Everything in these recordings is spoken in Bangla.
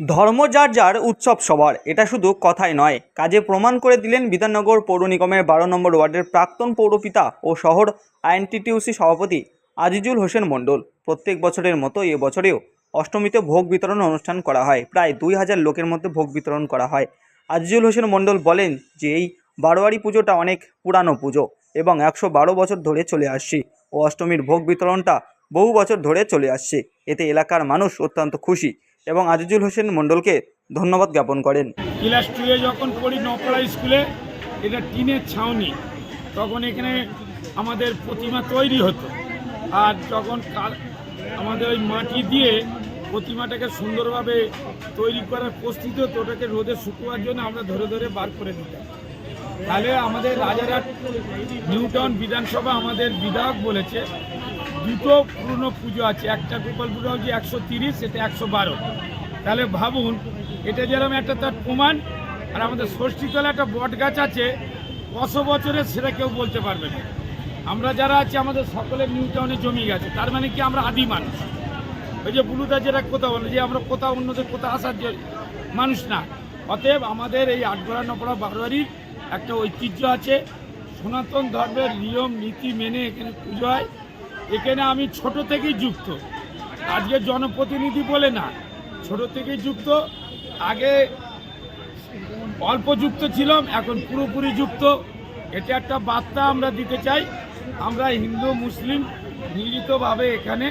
ধর্ম যার যার উৎসব সবার, এটা শুধু কথাই নয়। কাজে প্রমাণ করে দিলেন বিধাননগর পৌর নিগমের বারো নম্বর ওয়ার্ডের প্রাক্তন পৌরপিতা ও শহর আইএনটিটিউসি সভাপতি আজিজুল হোসেন মণ্ডল। প্রত্যেক বছরের মতো এ বছরেও অষ্টমীতে ভোগ বিতরণ অনুষ্ঠান করা হয়। প্রায় দুই হাজার লোকের মধ্যে ভোগ বিতরণ করা হয়। আজিজুল হোসেন মণ্ডল বলেন যে, এই বারোয়ারি পুজোটা অনেক পুরানো পুজো এবং একশো বারো বছর ধরে চলে আসছি ও অষ্টমীর ভোগ বিতরণটা বহু বছর ধরে চলে আসছে। এতে এলাকার মানুষ অত্যন্ত খুশি। এবং আজিজুল হোসেন মণ্ডলকে ধন্যবাদ জ্ঞাপন করেন। ক্লাস টুয়ে যখন পড়ি নকড়া স্কুলে, এটা টিনের ছাউনি, তখন এখানে আমাদের প্রতিমা তৈরি হতো। আর যখন আমাদের ওই মাটি দিয়ে প্রতিমাটাকে সুন্দরভাবে তৈরি করার প্রস্তুত হতো, ওটাকে রোদে শুকোবার জন্য আমরা ধরে ধরে বার করে দিতাম। তাহলে আমাদের রাজারহাট নিউটাউন বিধানসভা আমাদের বিধায়ক বলেছে দুটো পুরনো পুজো আছে। একটা গোপাল পুজো হচ্ছে একশো তিরিশ এটা একশো বারো। তাহলে ভাবুন, এটা যেরকম একটা তার প্রমাণ, আর আমাদের ষষ্ঠীতলা একটা বট গাছ আছে কত বছরের সেটা কেউ বলতে পারবে না। আমরা যারা আছি, আমাদের সকলের নিউ টাউনে জমি গেছে। তার মানে কি আমরা আদি মানুষ। ওই যে বুলুদা যেটা কোথাও বলে, যে আমরা কোথাও অন্যদের কোথাও আসার মানুষ না। অতএব আমাদের এই আটগড়া, নপড়া, বারোয়ারির একটা ঐতিহ্য আছে। সনাতন ধর্মের নিয়ম, নীতি মেনে এখানে পুজো হয়। এখানে আমি ছোট থেকেই যুক্ত। আজকে জনপ্রতিনিধি বলে না, ছোট থেকেই যুক্ত। আগে অল্প যুক্ত ছিলাম, এখন পুরোপুরি যুক্ত। এটা একটা বার্তা আমরা দিতে চাই। আমরা হিন্দু, মুসলিম মিলিতভাবে এখানে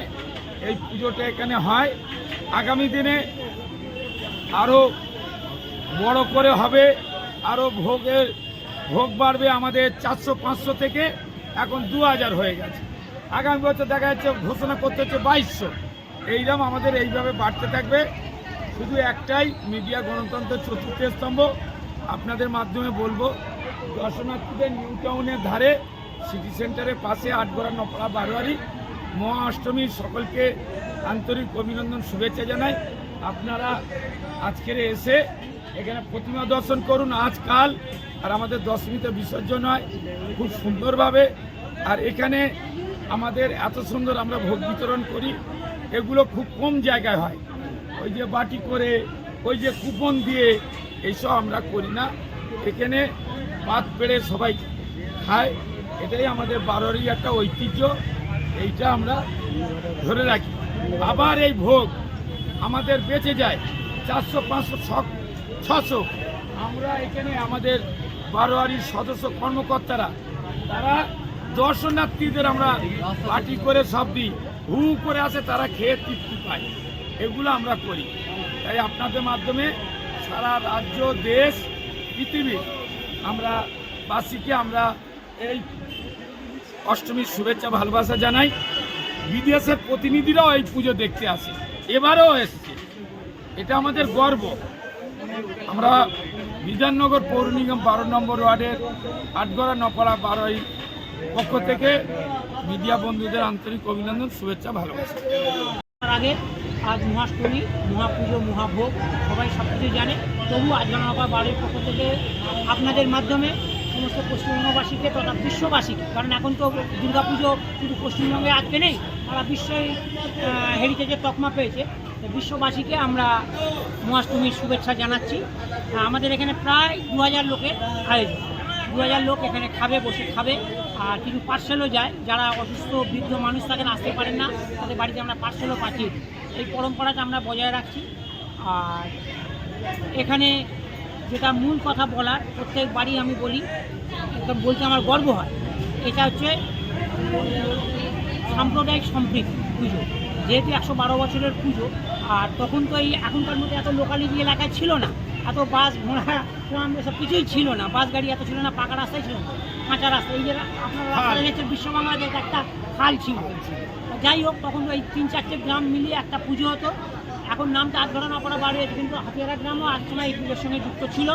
এই পুজোটা এখানে হয়। আগামী দিনে আরও বড় করে হবে আরও ভোগের, ভোগ বাড়বে আমাদের চারশো, পাঁচশো থেকে এখন দু হাজার হয়ে গেছে। আগামী বছর দেখা যাচ্ছে ঘোষণা করতে হচ্ছে বাইশশো। এইরকম আমাদের এইভাবে বাড়তে থাকবে। শুধু একটাই, মিডিয়া গণতন্ত্রের চতুর্থ স্তম্ভ। আপনাদের মাধ্যমে বলব, দর্শনার্থীদের নিউ টাউনের ধারে, সিটি সেন্টারের পাশে আটগড়া, নপড়া, বারোয়ারি মহা অষ্টমীর সকলকে আন্তরিক অভিনন্দন, শুভেচ্ছা জানাই। আপনারা আজকের এসে এখানে প্রতিমা দর্শন করুন আজকাল আর আমাদের দশমীতে বিসর্জন হয়, খুব সুন্দরভাবে। আর এখানে আমাদের এত সুন্দর আমরা ভোগ বিতরণ করি, এগুলো খুব কম জায়গায় হয়। ওই যে বাটি করে, ওই যে কুপন দিয়ে এইসব আমরা করি না। এখানে পাত পেড়ে সবাই খায়, এটাই আমাদের বারোরই একটা ঐতিহ্য, এইটা আমরা ধরে রাখি। আবার এই ভোগ আমাদের বেঁচে যায়, চারশো, পাঁচশো ছশো। আমরা এখানে আমাদের বারোয়ারির সদস্য কর্মকর্তারা, তারা দর্শনার্থীদের আমরা পার্টি করে সব দিই। হু করে আসে, তারা খেয়ে তৃপ্তি পায়। এগুলো আমরা করি। তাই আপনাদের মাধ্যমে সারা রাজ্য, দেশ পৃথিবী আমরা বাসীকে আমরা এই অষ্টমীর শুভেচ্ছা, ভালোবাসা জানাই। বিদেশের প্রতিনিধিরাও এই পুজো দেখতে আসে। এবারেও এসছে। এটা আমাদের গর্ব। আমরা বিধাননগর পৌর নিগম বারো নম্বর ওয়ার্ডের আটগড়া নপাড়া বারোই পক্ষ থেকে মিডিয়া বন্ধুদের আন্তরিক অভিনন্দন, শুভেচ্ছা, ভালোবাসা। আগে আজ মহাষ্টমী, মহাপুজো, মহাভোগ, সবাই সব কিছু জানে। তবু আজ আজগানবা বাড়ির পক্ষ থেকে আপনাদের মাধ্যমে সমস্ত পশ্চিমবঙ্গবাসীকে তথা বিশ্ববাসীকে, কারণ এখন তো দুর্গাপুজো শুধু পশ্চিমবঙ্গে আজকে নেই, সারা বিশ্বই হেরিটেজের তকমা পেয়েছে। বিশ্ববাসীকে আমরা মহাষ্টমীর শুভেচ্ছা জানাচ্ছি। আমাদের এখানে প্রায় দু হাজার লোকের আয়োজন। দু হাজার লোক এখানে খাবে, বসে খাবে, আর কিছু পার্সেলও যায়। যারা অসুস্থ, বৃদ্ধ মানুষ থাকেন আসতে পারেন না, তাদের বাড়িতে আমরা পার্সেলও পাঠিয়ে এই পরম্পরাটা আমরা বজায় রাখছি। আর এখানে যেটা মূল কথা বলার, প্রত্যেক বাড়ি আমি বলি, একদম বলতে আমার গর্ব হয়, এটা হচ্ছে সাম্প্রদায়িক সম্প্রীতি, পুজো। যেহেতু একশো বারো বছরের পুজো, আর তখন তো এই এখনকার মধ্যে এত লোকালিটি এলাকায় ছিল না এত বাস ঘোড়া ট্রাম এসব কিছুই ছিল না। বাস গাড়ি এত ছিল না পাকা রাস্তায় ছিল না কাঁচা রাস্তা। এই যে আপনারা রাস্তা দেখছেন বিশ্ববাংলাতে একটা খাল ছিল। যাই হোক তখন ওই তিন চারটে গ্রাম মিলিয়ে একটা পুজো হতো। এখন নামটা আধঘরা না করা বাড়ি হয়েছে কিন্তু হাতিয়ারা গ্রামও আজ সময় এই পুজোর সঙ্গে যুক্ত ছিল।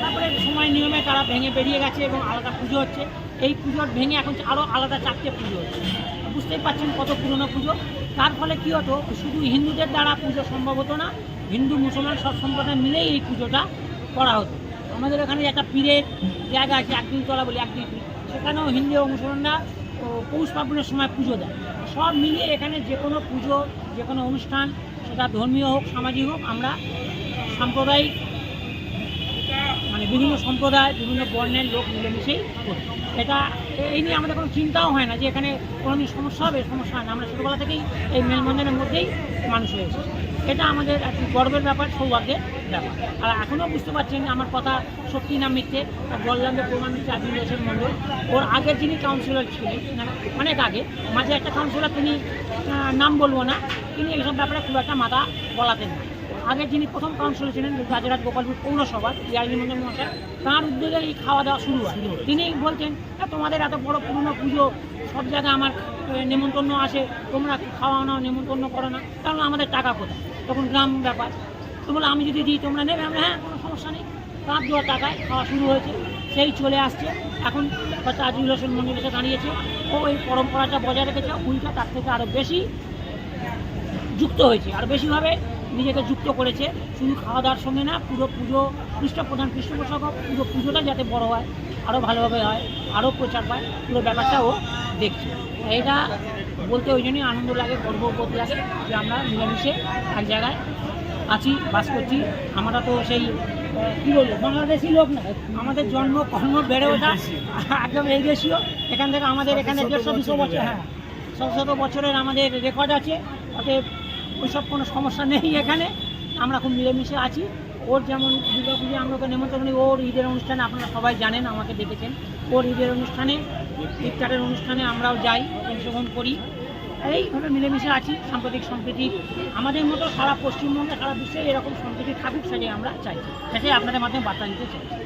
তারপরে সময় নিয়মে তারা ভেঙে বেরিয়ে গেছে এবং আলাদা পুজো হচ্ছে। এই পুজোর ভেঙে এখন আরও আলাদা চারটে পুজো হচ্ছে। বুঝতেই পারছেন কত পুরনো পুজো। তার ফলে কী হতো, শুধু হিন্দুদের দ্বারা পুজো সম্ভব হতো না, হিন্দু মুসলমান সব সম্প্রদায় মিলেই এই পুজোটা করা হতো। আমাদের এখানে একটা পীরের জায়গা আছে, একদিন তলা বলি একদিন সেখানেও হিন্দু ও মুসলমানরা পৌষ পার্বণের সময় পুজো দেয়। সব মিলিয়ে এখানে যে কোনো পুজো, যে কোনো অনুষ্ঠান, সেটা ধর্মীয় হোক, সামাজিক হোক, আমরা সাম্প্রদায়িক মানে বিভিন্ন সম্প্রদায়, বিভিন্ন বর্ণের লোক মিলেমিশেই করি। এটা এই নিয়ে আমাদের কোনো চিন্তাও হয় না যে এখানে কোনো সমস্যা হবে, সমস্যা হয় না। আমরা ছোটোবেলা থেকেই এই মেলবন্ধনের মধ্যেই মানুষ হয়ে এসেছি। এটা আমাদের একটি গর্বের ব্যাপার, সৌভাগ্যের ব্যাপার। আর এখনও বুঝতে পারছেন আমার কথা সত্যি না মিথ্যে, আর বললাম যে প্রমাণ দিচ্ছে আজিজ হোসেন মণ্ডল ওর আগের যিনি কাউন্সিলর ছিলেন মানে অনেক আগে, মাঝে একটা কাউন্সিলর তিনি নাম বলব না, তিনি এইসব ব্যাপারে খুব একটা মাথা বলাতেন না। আগে যিনি প্রথম কাউন্সিলর ছিলেন রাজারাত গোপালপুর পৌরসভা ইয়ারি মন্দির মহাশয় তাঁর উদ্যোগে এই খাওয়া দাওয়া শুরু হয়। তিনি বলছেন "হ্যাঁ, তোমাদের এত বড় পুরনো পুজো সব জায়গায় আমার নেমন্তন্ন আসে তোমরা খাওয়া নাও নেমন্তন্ন করো না কারণ আমাদের টাকা কোথায়? তখন গ্রাম ব্যাপার। তো বলে আমি যদি দিই তোমরা নেবে? আমরা হ্যাঁ কোনো সমস্যা নেই। তাঁর দেওয়া টাকায় খাওয়া শুরু হয়েছে সেই চলে আসছে। এখন আজিজুল হোসেন মন্দির এসে দাঁড়িয়েছে। ও এই পরম্পরাটা বজায় রেখেছে উল্টা তার থেকে আরও বেশি যুক্ত হয়েছে। আর বেশিভাবে নিজেকে যুক্ত করেছে। শুধু খাওয়া দাওয়ার সঙ্গে না, পুরো পুজো পৃষ্ঠপ্রধান পৃষ্ঠপোষক পুরো পুজোটা যাতে বড় হয় আরও ভালোভাবে হয় আরও প্রচার পায়, পুরো ব্যাপারটা ও দেখছে। এটা বলতে ওই জন্যই আনন্দ লাগে গর্ববোধ লাগে যে আমরা মিলেমিশে এক জায়গায় আছি, বাস করছি। আমরা তো সেই কী বলব, বাংলাদেশি লোক না। আমাদের জন্ম, কর্ম বেড়ে ওঠা, একদম এই দেশীয়। এখান থেকে আমাদের, এখানে দেড়শো দুশো বছর হ্যাঁ শত শত বছরের আমাদের রেকর্ড আছে। অতএব ওইসব কোনো সমস্যা নেই এখানে। আমরা খুব মিলেমিশে আছি। ওর যেমন দুর্গা পুজো আমরা ওকে নেমন্তন্ন ওর ঈদের অনুষ্ঠানে আপনারা সবাই জানেন, আমাকে দেখেছেন। ওর ঈদের অনুষ্ঠানে, ইফতারের অনুষ্ঠানে আমরাও যাই, অংশগ্রহণ করি। এইভাবে মিলেমিশে আছি, সাম্প্রতিক সম্প্রীতি। আমাদের মতো সারা পশ্চিমবঙ্গে, সারা বিশ্বে এরকম সম্প্রীতি থাকুক সেটাই আমরা চাই। সেটাই আপনাদের মাধ্যমে বার্তা দিতে চাই।